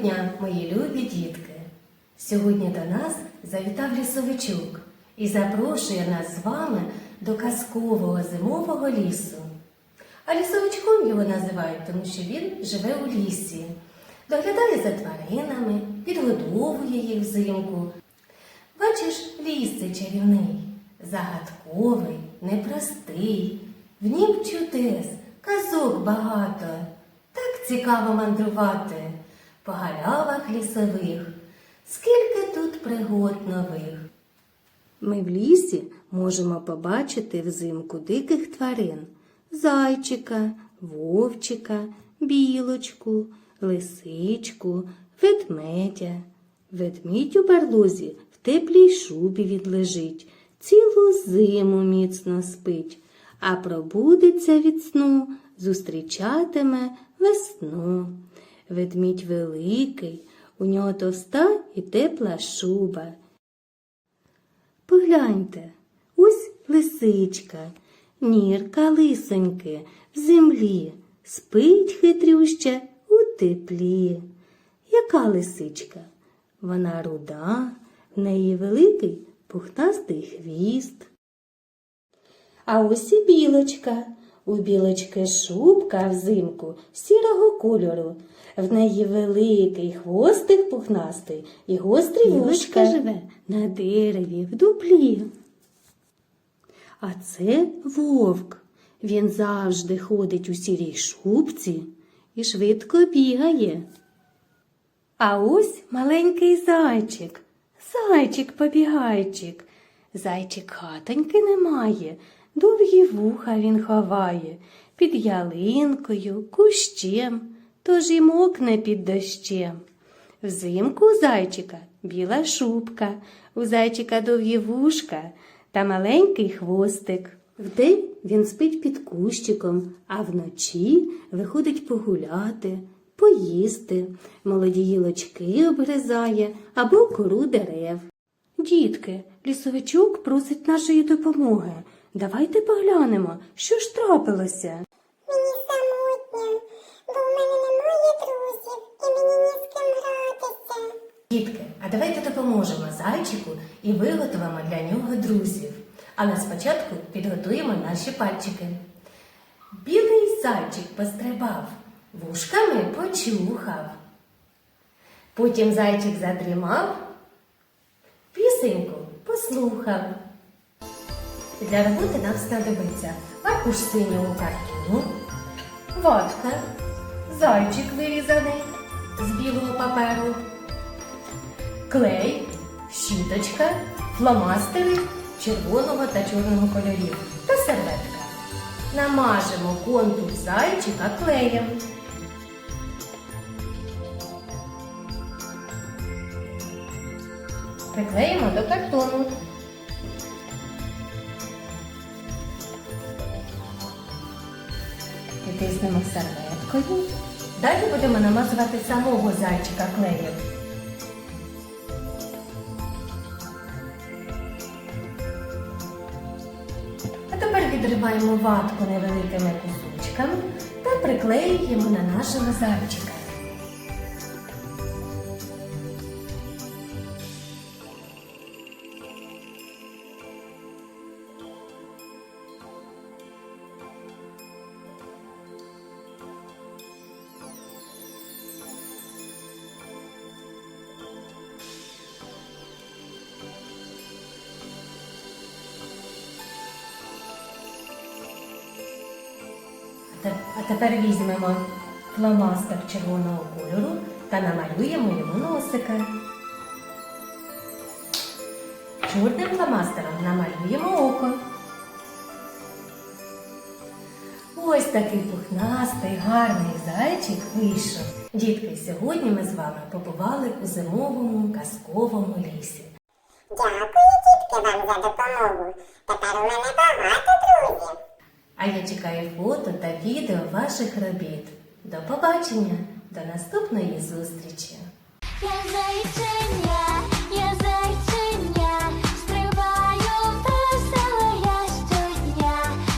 дня, мої любі дітки! Сьогодні до нас завітав лісовичок і запрошує нас з вами до казкового зимового лісу. А лісовичком його називають, тому що він живе у лісі, доглядає за тваринами, підгодовує їх взимку. Бачиш, ліс це чарівний, загадковий, непростий, в нім чудес, казок багато. Так цікаво мандрувати по галявах лісових. Скільки тут пригод нових. Ми в лісі можемо побачити взимку диких тварин зайчика, вовчика, білочку, лисичку, ведмедя. Ведмідь у барлозі в теплій шубі відлежить, цілу зиму міцно спить, а пробудеться від сну, зустрічатиме весну. Ведмідь великий, у нього товста і тепла шуба. Погляньте, ось лисичка, нірка лисоньки в землі, спить хитрюща у теплі. Яка лисичка? Вона руда, в неї великий пухнастий хвіст. А ось і білочка. У білочки шубка взимку сірого кольору. В неї великий хвостик пухнастий і гострі вушка живе на дереві в дуплі. А це вовк. Він завжди ходить у сірій шубці і швидко бігає. А ось маленький зайчик, зайчик побігайчик. Зайчик хатоньки немає, довгі вуха він ховає під ялинкою, кущем, тож і мокне під дощем. Взимку у зайчика біла шубка, у зайчика довгі вушка та маленький хвостик. Вдень він спить під кущиком, а вночі виходить погуляти, поїсти, молоді гілочки обгризає або кору дерев. Дітки, лісовичок просить нашої допомоги. Давайте поглянемо, що ж трапилося. Мені самотньо, бо в мене немає друзів і мені ні з ким гратися. Дітки, а давайте допоможемо зайчику і виготовимо для нього друзів. Але спочатку підготуємо наші пальчики. Білий зайчик пострибав, вушками почухав. Потім зайчик задрімав, пісеньку послухав. Для роботи нам знадобиться аркуш синього картону, ватка, зайчик вирізаний з білого паперу, клей, щіточка, фломастери червоного та чорного кольорів та серветка. Намажемо контур зайчика клеєм. Приклеїмо до картону. Притиснемо серветкою. Далі будемо намазувати самого зайчика клеєм. А тепер відриваємо ватку невеликими кусочками та приклеюємо на нашого зайчика. А тепер візьмемо фломастер червоного кольору та намалюємо йому носика. Чорним фломастером намалюємо око. Ось такий пухнастий, гарний зайчик вийшов. Дітки, сьогодні ми з вами побували у зимовому казковому лісі. Дякую, дітки, вам за допомогу. Тепер у мене багато друзів. А я чекаю фото та відео ваших робіт. До побачення, до наступної зустрічі!